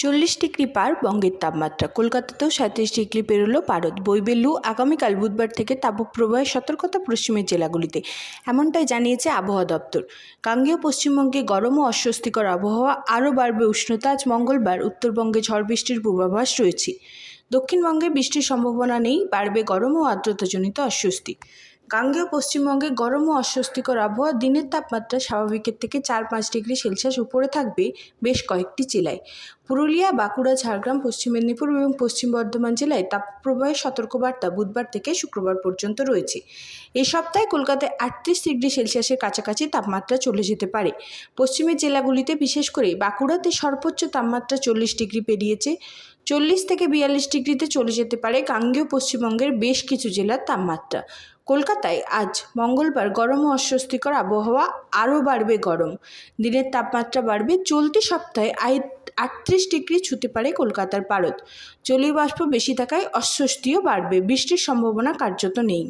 চল্লিশ ডিগ্রি পার বঙ্গের তাপমাত্রা। কলকাতাতেও সাঁত্রিশ ডিগ্রি পেরোলো পারদ। বইবে লু আগামীকাল বুধবার থেকে তাপপ্রবাহের সতর্কতা পশ্চিমের জেলাগুলিতে, এমনটাই জানিয়েছে আবহাওয়া দপ্তর। গাঙ্গেয় পশ্চিমবঙ্গে গরম ও অস্বস্তিকর আবহাওয়া আরও বাড়বে উষ্ণতা। আজ মঙ্গলবার উত্তরবঙ্গে ঝড় বৃষ্টির পূর্বাভাস রয়েছে। দক্ষিণবঙ্গে বৃষ্টির সম্ভাবনা নেই, বাড়বে গরম ও আর্দ্রতাজনিত অস্বস্তি। গাঙ্গেয় পশ্চিমবঙ্গে গরম ও অস্বস্তিকর আবহাওয়া দিনের তাপমাত্রা স্বাভাবিকের থেকে চার পাঁচ ডিগ্রি সেলসিয়াস উপরে থাকবে বেশ কয়েকটি জেলায়। পুরুলিয়া, বাঁকুড়া, ঝাড়গ্রাম, পশ্চিম মেদিনীপুর এবং পশ্চিম বর্ধমান জেলায় তাপপ্রবাহের সতর্কবার্তা বুধবার থেকে শুক্রবার পর্যন্ত রয়েছে। এই সপ্তাহে কলকাতায় আটত্রিশ ডিগ্রি সেলসিয়াসের কাছাকাছি তাপমাত্রা চলে যেতে পারে। পশ্চিমের জেলাগুলিতে বিশেষ করে বাঁকুড়াতে সর্বোচ্চ তাপমাত্রা চল্লিশ ডিগ্রি পেরিয়েছে। চল্লিশ থেকে বিয়াল্লিশ ডিগ্রিতে চলে যেতে পারে গাঙ্গেয় পশ্চিমবঙ্গের বেশ কিছু জেলার তাপমাত্রা। কলকাতায় আজ মঙ্গলবার গরম ও অস্বস্তিকর আবহাওয়া আরও বাড়বে গরম। দিনের তাপমাত্রা বাড়বে চলতি সপ্তাহে আই আটত্রিশ ডিগ্রি ছুতে পারে কলকাতার পারদ। জলীয় বাষ্প বেশি থাকায় অস্বস্তিও বাড়বে, বৃষ্টির সম্ভাবনা কার্যত নেই।